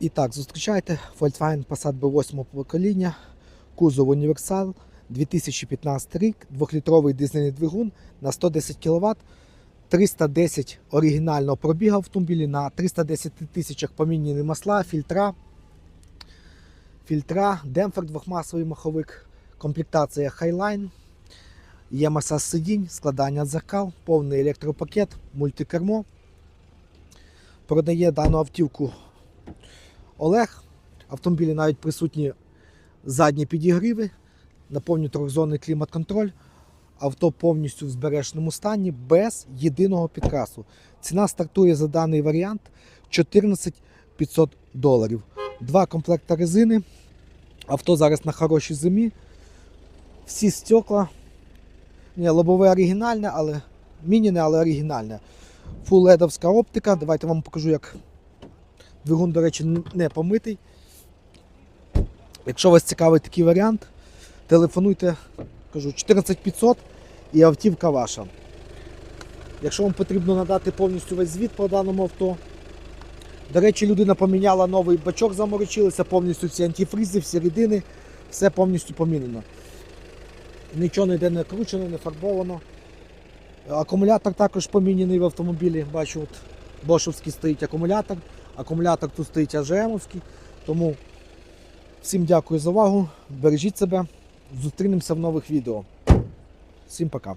І так, зустрічайте Volkswagen Passat B8 покоління, кузов універсал, 2015 рік, 2-літровий дизельний двигун на 110 кВт, 310 оригінального пробігу автомобілі на 310 тисячах поміняні масла, фільтра, фільтра, демпфер двохмасовий маховик, комплектація Highline, є масаж сидінь, складання дзеркал, повний електропакет, мультикермо. Продає дану автівку Олег. Автомобілі навіть присутні задні підігріви, на повні трьохзонний клімат-контроль. Авто повністю в збереженому стані без єдиного підкрасу. Ціна стартує за даний варіант 14 500 доларів. Два комплекти резини. Авто зараз на хорошій зимі. Всі стекла. Ні, лобове оригінальне, але мініне, але оригінальне. Фул ледовська оптика. Давайте вам покажу, як Двигун, до речі, не помитий. Якщо вас цікавий такий варіант, телефонуйте, кажу, 14500 і автівка ваша. Якщо вам потрібно надати повністю весь звіт по даному авто. До речі, людина поміняла новий бачок, заморочилися, повністю всі антифризи, всі рідини, все повністю помінено. Нічого ніде не кручено, не фарбовано. Акумулятор також поміняний в автомобілі. Бачу, от бошовський стоїть акумулятор. Акумулятор тут стоїть АЖМовський. Тому всім дякую за увагу. Бережіть себе. Зустрінемося в нових відео. Всім пока.